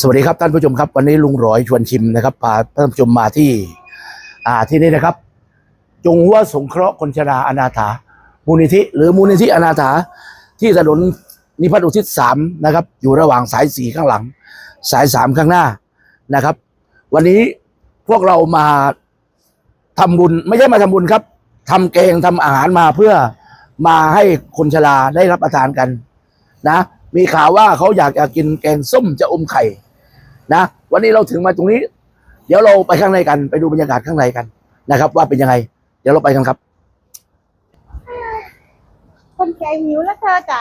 สวัสดีครับท่านผู้ชมครับ วันนี้ลุงร้อยชวนชิมนะครับพาท่านผู้ชมมาที่ อ่าที่นี่นะครับ จงหัวสงเคราะห์คนชราอนาถามูลนิธิ หรือมูลนิธิอนาถาที่ถนนนิพัฒน์อุทิศสามนะครับ อยู่ระหว่างสายสี่ข้างหลัง สายสามข้างหน้านะครับ วันนี้พวกเรามาทำบุญไม่ใช่มาทำบุญครับทำแกงทำอาหารมาเพื่อมาให้คนชราได้รับประทานกันนะ มีข่าวว่าเขาอยากจะกินแกงส้มจะอมไข่นะวันนี้เราถึงมาตรงนี้ เดี๋ยวเราไปข้างในกัน ไปดูบรรยากาศข้างในกันนะครับ ว่าเป็นยังไง เดี๋ยวเราไปกันครับ คนแก่หิวแล้วเธอจ๋า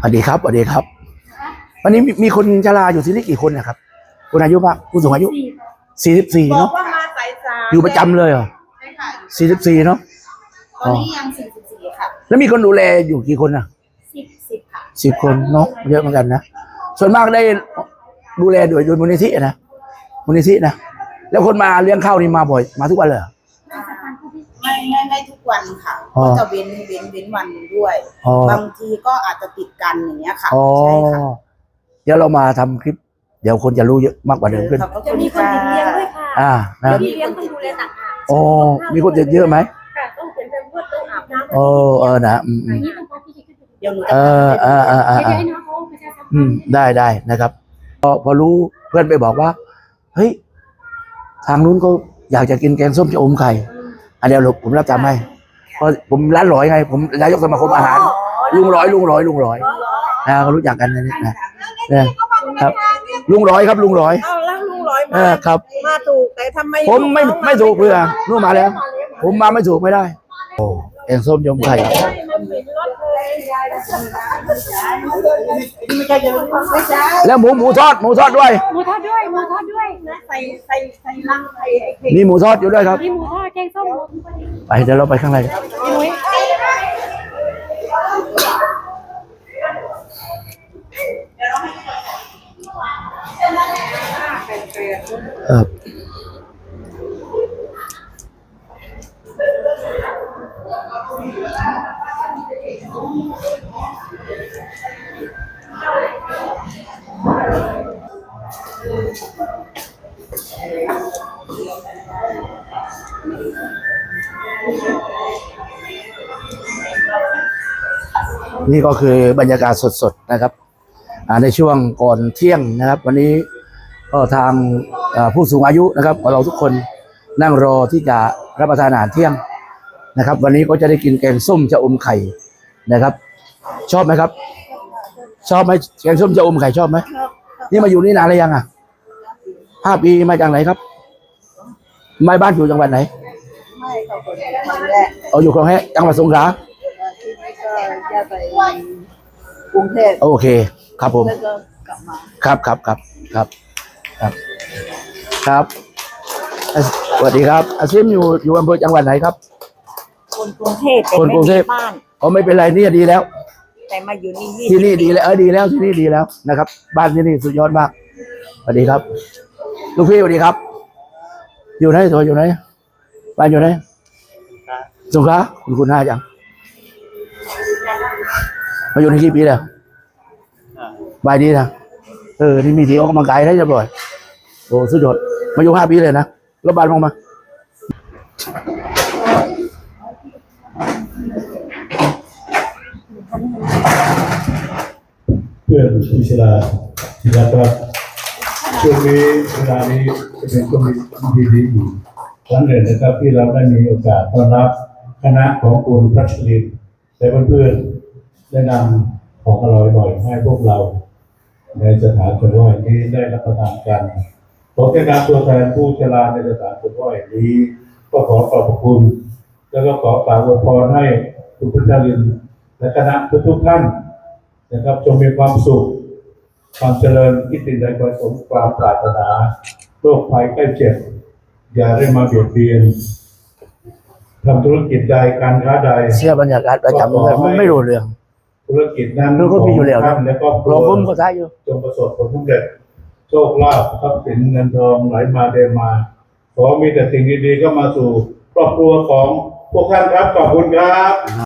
สวัสดีครับสวัสดีครับ วันนี้มีมีคนชราอยู่ที่นี่กี่คนนะครับคนอายุมากผู้สูงอายุสี่สิบสี่บอเนาะ อยู่ประจำเลยเหรอใช่ค่ะสี่สิบสี่เนาะ ตอนนี้ยังสี่สิบสี่ค่ะแล้วมีคนดูแลอยู่กี่คนนะสิบสิบค่ะ สิบคนเนาะเยอะเหมือนกันนะ ส่วนมากได้ดูแลโดยโดยมูลนิธินะมูลนิธินะ แล้วคนมาเลี้ยงข้าวนี่มาบ่อย มาทุกวันเลยเหรอ ไม่ไม่ไม่ทุกวันค่ะอ๋อก็จะเว้นเว้นเว้นวันหนึ่งด้วย อ๋อ บางทีก็อาจจะติดกันอย่างเงี้ยค่ะ อ๋อใช่ค่ะเดี๋ยวเรามาทำคลิป เดี๋ยวคนจะรู้เยอะมากกว่าเดิมขึ้น ขอบพระจะคุณมีคนค่ะติดเลี้ยงด้วยค่ะ อ่านะ พี่เลี้ยงต้องดูแลต่างหากอ๋อมีคนติดเยอะไหมค่ะต้องเปลี่ยนเป็นพวดต้องอาบน้ำโอ้เออนะอืมอือันมนี้ต้องพาพี่คิดดูเดี๋ยวหนูเอจะอเออเออเออเดี๋ยวเออให้น้องเขาประชาสัมพันธ์อืมได้ได้นะครับ พอพอรู้เพื่อนไปบอกว่า เฮ้ย ทางนู้นก็อยากจะกินแกงส้มจะอมไข่อันเดียวผมรับจำให้เพราะผมร้านร้อยไง ผมนายกสมาคมอาหาร ลุงร้อยลุงร้อยลุงร้อยนะเขารู้จักกันนะเนี่ยนะเนี่ยครับ ลุงร้อยครับลุงร้อย เอ เอมาอครับ มาถูกแต่ทำไมผมไม่ลูน้องาไม่ถูกเพื่อนู่นมาแล้ว ผมมาไม่ถูกไม่ได้ โอ้แกงส้มยำไข่มันเป็นรถเลยยายไม่ใช่เดี๋ยวไม่ใช่แล้วหมูหมูทอดหมูทอดด้วย หมูทอดด้วยหมูทอดด้วยใส่ใส่ใส่ลังไอ้ไอ้เค้กมีหมูทอดอยู่ด้วยครับ มีหมูทอดแกงส้ม ไปเดี๋ยวเราไปข้างใน ครับนี่ก็คือบรรยากาศสดๆนะครับในช่วงก่อนเที่ยงนะครับ วันนี้ ก็ทางอ่าผู้สูงอายุนะครับของเราทุกคนนั่งรอที่จะรับประทานอาหารเที่ยงนะครับ วันนี้ก็จะได้กินแกงส้มจะอมไข่นะครับ ชอบไหมครับ ชอบไหมแกงส้มจะอมไข่ชอบไหมนี่มาอยู่นี่นานหรือยังอะห้าปีมาจากไหนครับไม่บ้านอยู่จังหวัดไหนไม่ค่ะคนคนแรกเอาอยู่คลองแฮจังหวัดสงขลาที่นี่ก็จะไปกรุงเทพโอเค ครับผมแล้วก็กลับมาครับครับครับครับ ครับ ครับอะสวัสดีครับอาซิมอยู่อยู่อำเภอจังหวัดไหนครับ คนกรุงเทพแต่คนไม่กรุงเทมีพบ้าน อ๋อไม่เป็นไรนี่ดีแล้ว แต่มาอยู่นี่ยี่ที่นี่สิบดีแล้วเออดีแล้วที่นี่ดีแล้วนะครับ บ้านที่นี่สุดยอดมากสวัสดีครับ ลูกพี่สวัสดีครับ อยู่ไหนตัวอยู่ไหนบ้านอยู่ไหนสงขลาคุณคุณน่าจังมาอยู่ในกี่ปีแล้วบายดีนะเออนี่มีที่ออกกำลังกายได้เรียบร้อย โอ้สุดยอดมาอยู่ห้าปีเลยนะแล้วบานมองมาเพื่อนพิชราที่รักครับช่วงนี้เวลานี้เป็นช่วงที่ดีอยู่ครั้งหนึ่งนะครับที่เราได้มีโอกาสต้อนรับคณะของคุณพัชรินและเพื่อนๆได้นำของอร่อยๆให้พวกเรา ในสถานสงฆ์แห่นี้ได้รับประทานกัน ผมในนามตัวแทนผู้ชราในสถานสงฆ์แห่งนี้ ก็ขอขอบพระคุณ แล้วก็ขอกล่าวอวยพรให้คุณพัชรินและคณะทุกๆท่านนะครับจงมีความสุข ความเจริญคิดสิ่งใดก็สมความปรารถนาโรคภัยใกล้เจ็บ อย่าได้มาเบียดเบียนทำธุรกิจใดการค้าใดเชื่อบรรยากาศประจำเลยมันไม่รู้เรื่อง ธุรกิจนั้นมันก็มีอยู่แล้วนะท่านและก็ลองพุ่มก็ท้ายอยู่จงประสบผลสำเร็จโช คลาภทรัพย์สินเงินทองไหลมาเดมา ขอมีแต่สิ่งดีๆก็มาสู่ครอบครัวของพวกท่านครับขอบคุณครับ